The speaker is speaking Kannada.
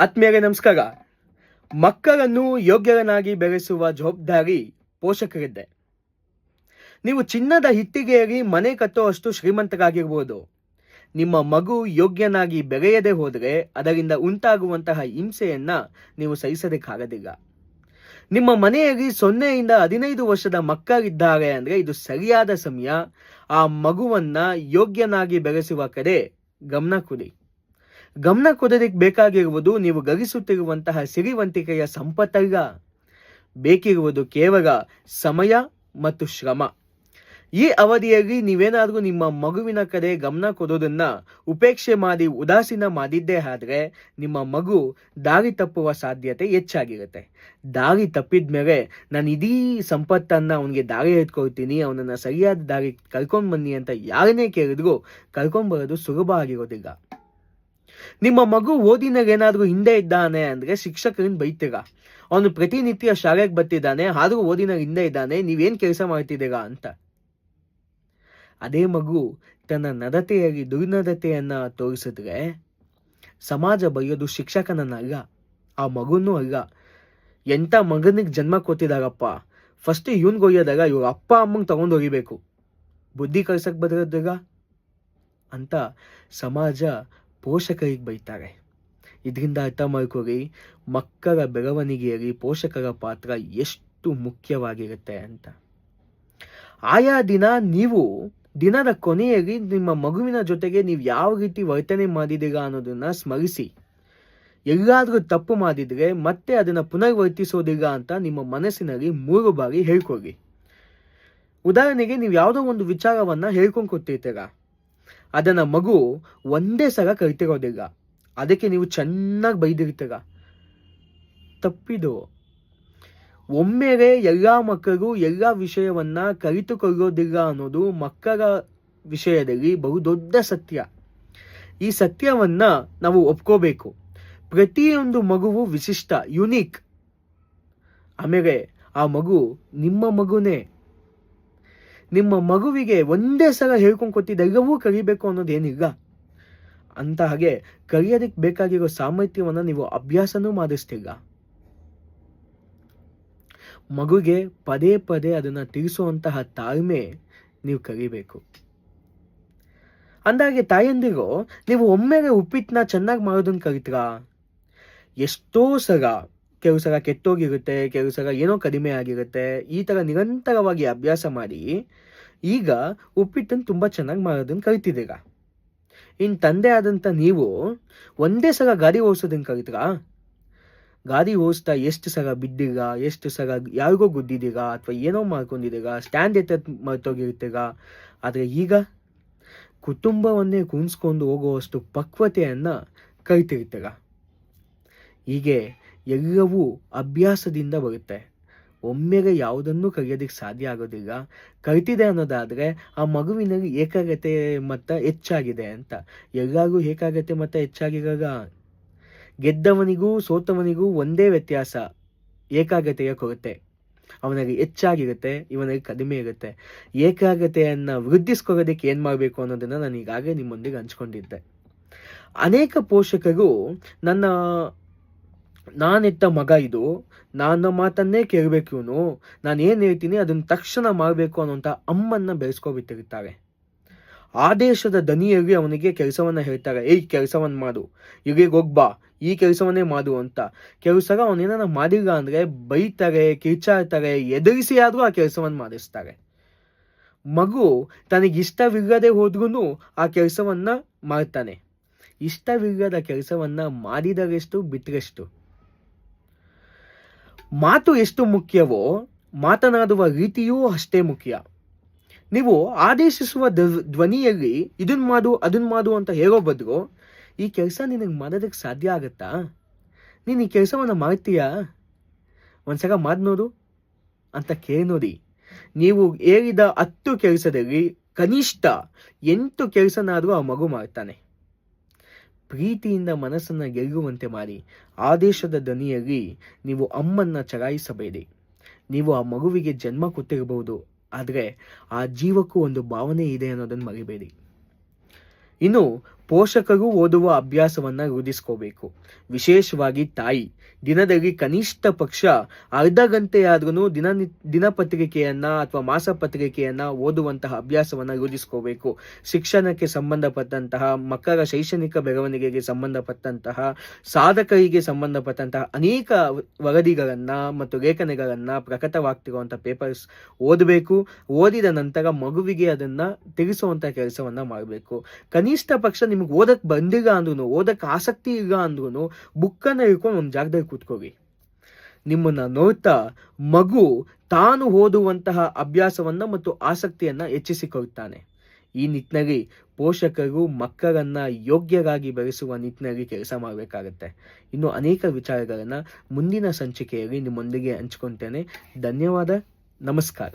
ಆತ್ಮೀಯರೇ ನಮಸ್ಕಾರ. ಮಕ್ಕಳನ್ನು ಯೋಗ್ಯರನ್ನಾಗಿ ಬೆಳೆಸುವ ಜವಾಬ್ದಾರಿ ಪೋಷಕರಿದ್ದೆ. ನೀವು ಚಿನ್ನದ ಹಿತ್ತಿಗೆಯಲ್ಲಿ ಮನೆ ಕಟ್ಟುವಷ್ಟು ಶ್ರೀಮಂತರಾಗಿರ್ಬೋದು. ನಿಮ್ಮ ಮಗು ಯೋಗ್ಯನಾಗಿ ಬೆಳೆಯದೆ ಹೋದರೆ ಅದರಿಂದ ಉಂಟಾಗುವಂತಹ ಹಿಂಸೆಯನ್ನ ನೀವು ಸಹಿಸೋದಕ್ಕಾಗೋದಿಲ್ಲ. ನಿಮ್ಮ ಮನೆಯಲ್ಲಿ ಸೊನ್ನೆಯಿಂದ ಹದಿನೈದು ವರ್ಷದ ಮಕ್ಕಳಿದ್ದಾರೆ ಅಂದ್ರೆ ಇದು ಸರಿಯಾದ ಸಮಯ. ಆ ಮಗುವನ್ನ ಯೋಗ್ಯನಾಗಿ ಬೆಳೆಸುವ ಕಡೆ ಗಮನ ಕೊಡಿ. ಗಮನ ಕೊಡೋದಕ್ಕೆ ಬೇಕಾಗಿರುವುದು ನೀವು ಗಳಿಸುತ್ತಿರುವಂತಹ ಸಿರಿವಂತಿಕೆಯ ಸಂಪತ್ತಲ್ಲ. ಬೇಕಿರುವುದು ಕೇವಲ ಸಮಯ ಮತ್ತು ಶ್ರಮ. ಈ ಅವಧಿಯಲ್ಲಿ ನೀವೇನಾದರೂ ನಿಮ್ಮ ಮಗುವಿನ ಕಡೆ ಗಮನ ಕೊಡೋದನ್ನ ಉಪೇಕ್ಷೆ ಮಾಡಿ ಉದಾಸೀನ ಮಾಡಿದ್ದೇ ಆದರೆ ನಿಮ್ಮ ಮಗು ದಾರಿ ತಪ್ಪುವ ಸಾಧ್ಯತೆ ಹೆಚ್ಚಾಗಿರುತ್ತೆ. ದಾರಿ ತಪ್ಪಿದ ಮೇಲೆ ನಾನು ಇಡೀ ಸಂಪತ್ತನ್ನು ಅವನಿಗೆ ದಾರಿ ಎತ್ಕೊಳ್ತೀನಿ, ಅವನನ್ನು ಸರಿಯಾದ ದಾರಿ ಕರ್ಕೊಂಡು ಬನ್ನಿ ಅಂತ ಯಾರನ್ನೇ ಕೇಳಿದ್ರು ಕರ್ಕೊಂಬರೋದು ಸುಲಭ ಆಗಿರೋದಿಲ್ಲ. ನಿಮ್ಮ ಮಗು ಓದಿನಾಗ ಏನಾದರೂ ಹಿಂದೆ ಇದ್ದಾನೆ ಅಂದ್ರೆ ಶಿಕ್ಷಕರಿಂದ ಬೈತೀಗ. ಅವನು ಪ್ರತಿನಿತ್ಯ ಶಾಲೆಗೆ ಬರ್ತಿದ್ದಾನೆ, ಆದರೂ ಓದಿನಾಗ ಹಿಂದೆ ಇದ್ದಾನೆ, ನೀವೇನ್ ಕೆಲಸ ಮಾಡ್ತಿದ್ದೀರಾ ಅಂತ. ಅದೇ ಮಗು ತನ್ನ ನಡತೆಯಾಗಿ ದುರ್ನದತೆಯನ್ನ ತೋರಿಸಿದ್ರೆ ಸಮಾಜ ಬೈಯೋದು ಶಿಕ್ಷಕನನ್ನಲ್ಲ, ಆ ಮಗುನೂ ಅಲ್ಲ. ಎಂಥ ಮಗನಿಗೆ ಜನ್ಮ ಕೊತ್ತಿದಾಗಪ್ಪ ಫಸ್ಟ್ ಇವನ್ಗೆ ಒಯ್ಯೋದಾಗ ಇವ್ರ ಅಪ್ಪ ಅಮ್ಮಂಗೆ ತಗೊಂಡು ಹೋಗಿಬೇಕು ಬುದ್ಧಿ ಕಳ್ಸಕ್ಕೆ ಬದಲಾದಾಗ ಅಂತ ಸಮಾಜ ಪೋಷಕರಿಗೆ ಬೈತಾರೆ. ಇದರಿಂದ ಅರ್ಥ ಮಾಡ್ಕೊಳ್ಳಿ ಮಕ್ಕಳ ಬೆಳವಣಿಗೆಯಲ್ಲಿ ಪೋಷಕರ ಪಾತ್ರ ಎಷ್ಟು ಮುಖ್ಯವಾಗಿರುತ್ತೆ ಅಂತ. ಆಯಾ ದಿನ ನೀವು ದಿನದ ಕೊನೆಯಲ್ಲಿ ನಿಮ್ಮ ಮಗುವಿನ ಜೊತೆಗೆ ನೀವು ಯಾವ ರೀತಿ ವರ್ತನೆ ಮಾಡಿದ್ದೀರಾ ಅನ್ನೋದನ್ನ ಸ್ಮರಿಸಿ. ಎಲ್ಲಾದರೂ ತಪ್ಪು ಮಾಡಿದ್ರೆ ಮತ್ತೆ ಅದನ್ನ ಪುನರ್ವರ್ತಿಸೋದಿಲ್ಲ ಅಂತ ನಿಮ್ಮ ಮನಸ್ಸಿನಲ್ಲಿ ಮೂರು ಬಾರಿ ಹೇಳ್ಕೊಳ್ಳಿ ಉದಾಹರಣೆಗೆ ನೀವು ಯಾವುದೋ ಒಂದು ವಿಚಾರವನ್ನು ಹೇಳ್ಕೊಂಡು ಕೊಟ್ಟಿರ್ತೀರ. ಅದನ್ನ ಮಗು ಒಂದೇ ಸಲ ಕರಿತಿರೋದಿಲ್ಲ. ಅದಕ್ಕೆ ನೀವು ಚೆನ್ನಾಗಿ ಬೈದಿರ್ತೀರ. ತಪ್ಪಿದು. ಒಮ್ಮೆಲೆ ಎಲ್ಲ ಮಕ್ಕಳು ಎಲ್ಲ ವಿಷಯವನ್ನ ಕಲಿತುಕೊಳ್ಳೋದಿಲ್ಲ ಅನ್ನೋದು ಮಕ್ಕಳ ವಿಷಯದಲ್ಲಿ ಬಹುದೊಡ್ಡ ಸತ್ಯ. ಈ ಸತ್ಯವನ್ನ ನಾವು ಒಪ್ಕೋಬೇಕು. ಪ್ರತಿಯೊಂದು ಮಗುವು ವಿಶಿಷ್ಟ, ಯುನೀಕ್. ಆಮೇಲೆ ಆ ಮಗು ನಿಮ್ಮ ಮಗುನೇ. ನಿಮ್ಮ ಮಗುವಿಗೆ ಒಂದೇ ಸಲ ಹೇಳ್ಕೊಂಡು ಕೊಟ್ಟಿದ್ದೆಲ್ಲವೂ ಕಲಿಬೇಕು ಅನ್ನೋದೇನಿಲ್ಲ ಅಂತ ಹಾಗೆ ಕಲಿಯೋದಕ್ಕೆ ಬೇಕಾಗಿರೋ ಸಾಮರ್ಥ್ಯವನ್ನು ನೀವು ಅಭ್ಯಾಸನೂ ಮಾಡಿಸ್ತಿಲ್ಲ. ಮಗುಗೆ ಪದೇ ಪದೇ ಅದನ್ನು ತಿಳಿಸುವಂತಹ ತಾಳ್ಮೆ ನೀವು ಕಲಿಬೇಕು. ಅಂದಾಗೆ ತಾಯಂದಿರು, ನೀವು ಒಮ್ಮೆಗೆ ಉಪ್ಪಿಟ್ಟನ್ನ ಚೆನ್ನಾಗಿ ಮಾಡೋದನ್ನು ಕಲಿತೀರಾ? ಎಷ್ಟೋ ಸಲ ಕೆಲವು ಸಲ ಕೆಟ್ಟೋಗಿರುತ್ತೆ ಕೆಲವು ಸಲ ಏನೋ ಕಡಿಮೆ ಆಗಿರುತ್ತೆ ಈ ಥರ ನಿರಂತರವಾಗಿ ಅಭ್ಯಾಸ ಮಾಡಿ, ಈಗ ಉಪ್ಪಿಟ್ಟನ್ನು ತುಂಬ ಚೆನ್ನಾಗಿ ಮಾಡೋದನ್ನು ಕಲಿತಿದ್ದೀರಾ. ಇನ್ನು ತಂದೆ ಆದಂಥ ನೀವು ಒಂದೇ ಸಲ ಗಾಡಿ ಓಡಿಸೋದನ್ನು ಕಲಿತೀರಾ? ಗಾಡಿ ಓಡಿಸ್ತಾ ಎಷ್ಟು ಸಲ ಬಿದ್ದೀರಾ, ಎಷ್ಟು ಸಲ ಯಾರಿಗೋ ಗುದ್ದಿದ್ದೀರಾ, ಅಥವಾ ಏನೋ ಮಾಡ್ಕೊಂಡಿದ್ದೀರಾ ಸ್ಟ್ಯಾಂಡ್ ಎತ್ತ ಮರ್ತೋಗಿರ್ತೀರಾ? ಆದರೆ ಈಗ ಕುಟುಂಬವನ್ನೇ ಕುಣಿಸ್ಕೊಂಡು ಹೋಗುವಷ್ಟು ಪಕ್ವತೆಯನ್ನು ಕಲಿತಿರ್ತೀರ. ಹೀಗೆ ಎಲ್ಲವೂ ಅಭ್ಯಾಸದಿಂದ ಬರುತ್ತೆ. ಒಮ್ಮೆಗೆ ಯಾವುದನ್ನು ಕಲಿಯೋದಕ್ಕೆ ಸಾಧ್ಯ ಆಗೋದಿಲ್ಲ. ಕಲಿತಿದೆ ಅನ್ನೋದಾದರೆ ಆ ಮಗುವಿನಲ್ಲಿ ಏಕಾಗ್ರತೆ ಮಟ್ಟ ಹೆಚ್ಚಾಗಿದೆ ಅಂತ. ಎಲ್ಲರಿಗೂ ಏಕಾಗ್ರತೆ ಮಟ್ಟ ಹೆಚ್ಚಾಗಿರಲ್ಲ ಗೆದ್ದವನಿಗೂ ಸೋತವನಿಗೂ ಒಂದೇ ವ್ಯತ್ಯಾಸ ಏಕಾಗ್ರತೆಯ ಕೊರತೆ. ಅವನಿಗೆ ಹೆಚ್ಚಾಗಿರುತ್ತೆ ಇವನಿಗೆ ಕಡಿಮೆ ಇರುತ್ತೆ. ಏಕಾಗ್ರತೆಯನ್ನು ವೃದ್ಧಿಸ್ಕೊಳ್ಳೋದಕ್ಕೆ ಏನು ಮಾಡಬೇಕು ಅನ್ನೋದನ್ನು ನಾನು ಈಗಾಗಲೇ ನಿಮ್ಮೊಂದಿಗೆ ಹಂಚ್ಕೊಂಡಿದ್ದೆ. ಅನೇಕ ಪೋಷಕರು ನನ್ನ ನಾನೆತ್ತ ಮಗ ಇದು. ನನ್ನ ಮಾತನ್ನೇ ಕೇಳಬೇಕು ಇವನು. ನಾನು ಏನು ಹೇಳ್ತೀನಿ ಅದನ್ನು ತಕ್ಷಣ ಮಾಡಬೇಕು ಅನ್ನೋಂಥ ಅಮ್ಮನ್ನ ಬೆಳೆಸ್ಕೊಬಿಟ್ಟಿರ್ತಾರೆ. ಆದೇಶದ ದನಿಯಲ್ಲಿ ಅವನಿಗೆ ಕೆಲಸವನ್ನು ಹೇಳ್ತಾರೆ, ಏಯ್ ಕೆಲಸವನ್ನು ಮಾಡು. ಇಲ್ಲಿಗೆ ಹೋಗ್ಬಾ ಈ ಕೆಲಸವನ್ನೇ ಮಾಡು ಅಂತ. ಕೆಲವು ಸಲ ಅವನೇನ ಮಾಡಿಲ್ಲ ಅಂದರೆ ಬೈತಾರೆ, ಕಿರ್ಚಾಡ್ತಾರೆ, ಎದುರಿಸಿ ಆದರೂ ಆ ಕೆಲಸವನ್ನು ಮಾಡಿಸ್ತಾರೆ. ಮಗು ತನಗಿಷ್ಟವಿಲ್ಲದೆ ಹೋದ್ರೂ ಆ ಕೆಲಸವನ್ನು ಮಾಡ್ತಾನೆ. ಇಷ್ಟವಿಲ್ಲದ ಕೆಲಸವನ್ನು ಮಾಡಿದರೆಷ್ಟು ಬಿಟ್ಟರೆಷ್ಟು ಮಾತು ಎಷ್ಟು ಮುಖ್ಯವೋ, ಮಾತನಾಡುವ ರೀತಿಯೂ ಅಷ್ಟೇ ಮುಖ್ಯ. ನೀವು ಆದೇಶಿಸುವ ಧ್ವ- ಧ್ವನಿಯಲ್ಲಿ ಇದನ್ ಮಾಡು, ಅದನ್ ಮಾಡು ಅಂತ ಹೇಳೋ ಬದಲು, ಈ ಕೆಲಸ ನಿನಗೆ ಮಾಡೋದಕ್ಕೆ ಸಾಧ್ಯ ಆಗತ್ತಾ? ನೀನು ಈ ಕೆಲಸವನ್ನು ಮಾಡ್ತೀಯಾ? ಒಂದ್ಸಲ ಮಾಡ್ ನೋಡು ಅಂತ ಕೇಳಿ ನೋಡಿ. ನೀವು ಹೇಳಿದ ಹತ್ತು ಕೆಲಸದಲ್ಲಿ ಕನಿಷ್ಠ ಎಂಟು ಕೆಲಸನಾದರೂ ಆ ಮಗು ಮಾಡ್ತಾನೆ. ಪ್ರೀತಿಯಿಂದ ಮನಸ್ಸನ್ನು ಗೆಲ್ಲುವಂತೆ ಮಾಡಿ. ಆದೇಶದ ದನಿಯಲ್ಲಿ ನೀವು ಅಮ್ಮನ್ನ ಚಲಾಯಿಸಬೇಡಿ. ನೀವು ಆ ಮಗುವಿಗೆ ಜನ್ಮ ಕೊಟ್ಟಿರಬಹುದು. ಆದರೆ ಆ ಜೀವಕ್ಕೂ ಒಂದು ಭಾವನೆ ಇದೆ ಅನ್ನೋದನ್ನು ಮರಿಬೇಡಿ. ಇನ್ನು ಪೋಷಕರು ಓದುವ ಅಭ್ಯಾಸವನ್ನು ರೂಢಿಸ್ಕೋಬೇಕು. ವಿಶೇಷವಾಗಿ ತಾಯಿ. ದಿನದಲ್ಲಿ ಕನಿಷ್ಠ ಪಕ್ಷ ಅರ್ಧ ಗಂಟೆಯಾದ್ರೂ ದಿನ ದಿನಪತ್ರಿಕೆಯನ್ನು ಅಥವಾ ಮಾಸಪತ್ರಿಕೆಯನ್ನು ಓದುವಂತಹ ಅಭ್ಯಾಸವನ್ನು ರೂಢಿಸ್ಕೋಬೇಕು. ಶಿಕ್ಷಣಕ್ಕೆ ಸಂಬಂಧಪಟ್ಟಂತಹ, ಮಕ್ಕಳ ಶೈಕ್ಷಣಿಕ ಬೆಳವಣಿಗೆಗೆ ಸಂಬಂಧಪಟ್ಟಂತಹ, ಸಾಧಕರಿಗೆ ಸಂಬಂಧಪಟ್ಟಂತಹ ಅನೇಕ ವರದಿಗಳನ್ನು ಮತ್ತು ಲೇಖನಗಳನ್ನು ಪ್ರಕಟವಾಗ್ತಿರುವಂಥ ಪೇಪರ್ಸ್ ಓದಬೇಕು. ಓದಿದ ನಂತರ ಮಗುವಿಗೆ ಅದನ್ನ ತಿಳಿಸುವಂಥ ಕೆಲಸವನ್ನ ಮಾಡಬೇಕು. ಕನಿಷ್ಠ ಪಕ್ಷ ನಿಮ್ಗೆ ಓದಕ್ಕೆ ಬಂದಿಲ್ಲ ಅಂದ್ರೂ ಓದಕ್ ಆಸಕ್ತಿ ಇಲ್ಲ ಅಂದ್ರೂ ಬುಕ್ಕನ್ನು ಹಿಡ್ಕೊಂಡು ಒಂದು ಜಾಗದಲ್ಲಿ ಕೂತ್ಕೋಗಿ. ನಿಮ್ಮನ್ನ ನೋಡ್ತಾ ಮಗು ತಾನು ಓದುವಂತಹ ಅಭ್ಯಾಸವನ್ನ ಮತ್ತು ಆಸಕ್ತಿಯನ್ನ ಹೆಚ್ಚಿಸಿಕೊಳ್ತಾನೆ. ಈ ನಿಟ್ಟಿನಲ್ಲಿ ಪೋಷಕರು ಮಕ್ಕಳನ್ನು ಯೋಗ್ಯರಾಗಿ ಬೆಳೆಸುವ ನಿಟ್ಟಿನಲ್ಲಿ ಕೆಲಸ ಮಾಡಬೇಕಾಗತ್ತೆ. ಇನ್ನು ಅನೇಕ ವಿಚಾರಗಳನ್ನ ಮುಂದಿನ ಸಂಚಿಕೆಯಲ್ಲಿ ನಿಮ್ಮೊಂದಿಗೆ ಹಂಚ್ಕೊತೇನೆ. ಧನ್ಯವಾದ. ನಮಸ್ಕಾರ.